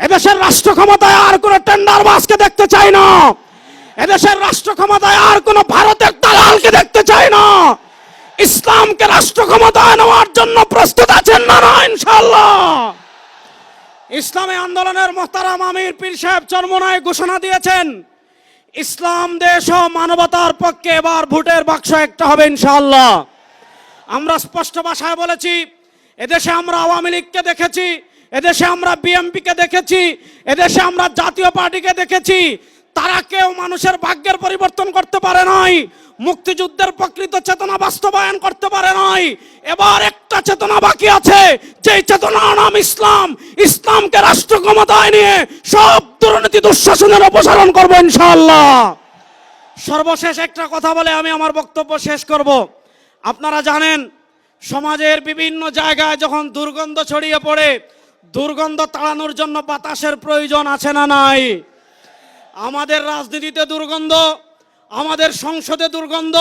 এদেশের রাষ্ট্র ক্ষমতায় আর কোন টেন্ডার বাসকে দেখতে চাই না। এদেশের রাষ্ট্র ক্ষমতায় আর কোন ভারতের দালালকে দেখতে চাই না। ইসলামকে রাষ্ট্র ক্ষমতায় নেওয়ার জন্য প্রস্তুত আছেন না না ইনশাল্লাহ ইসলামী আন্দোলনের মোহতারাম আমির পীর সাহেব চরমনায় ঘোষণা দিয়েছেন, ইসলাম, দেশ ও মানবতার পক্ষে এবার ভোটের বাক্স একটা হবে, ইনশাআল্লাহ। আমরা স্পষ্ট ভাষায় বলেছি, এদেশে আমরা আওয়ামী লীগকে দেখেছি এদেশে আমরা বিএমপিকে দেখেছি, এদেশে আমরা জাতীয় পার্টিকে দেখেছি। তারা কেউ মানুষের ভাগ্যের পরিবর্তন করতে পারে নাই, মুক্তিযুদ্ধের প্রকৃত চেতনা বাস্তবায়ন করতে পারে নাই। এবার একটা চেতনা বাকি আছে, যেই চেতনার নাম ইসলাম। ইসলামকে রাষ্ট্র ক্ষমতায় নিয়ে সব দুর্নীতি দুঃশাসনের অপসারণ করব ইনশাআল্লাহ। সর্বশেষ একটা কথা বলে আমি আমার বক্তব্য শেষ করব। আপনারা জানেন, সমাজের বিভিন্ন জায়গায় যখন দুর্গন্ধ ছড়িয়ে পড়ে দুর্গন্ধ তাড়ানোর জন্য বাতাসের প্রয়োজন আছে না নাই? আমাদের রাজনীতিতে দুর্গন্ধ, আমাদের সংসদে দুর্গন্ধ,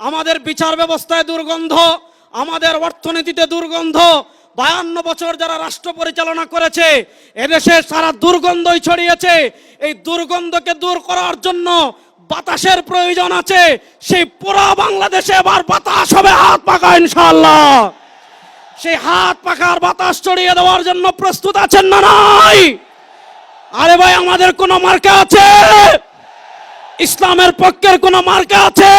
আমাদের বিচার ব্যবস্থায় দুর্গন্ধ, আমাদের অর্থনীতিতে দুর্গন্ধ, বায়ান্ন বছর যারা রাষ্ট্র পরিচালনা করেছে, এদেশে সারা দুর্গন্ধই ছড়িয়েছে। এই দুর্গন্ধকে দূর করার জন্য বাতাসের প্রয়োজন আছে। সেই পুরো বাংলাদেশে এবার বাতাস হবে, হাত পাকা ইনশাআল্লাহ। সেই হাত পাখার বাতাস ছড়িয়ে দেওয়ার জন্য প্রস্তুত আছেন না নাই? আরে ভাই, আমাদের কোনো মার্কা আছে? ইসলামের পক্ষের কোনো মার্কা আছে?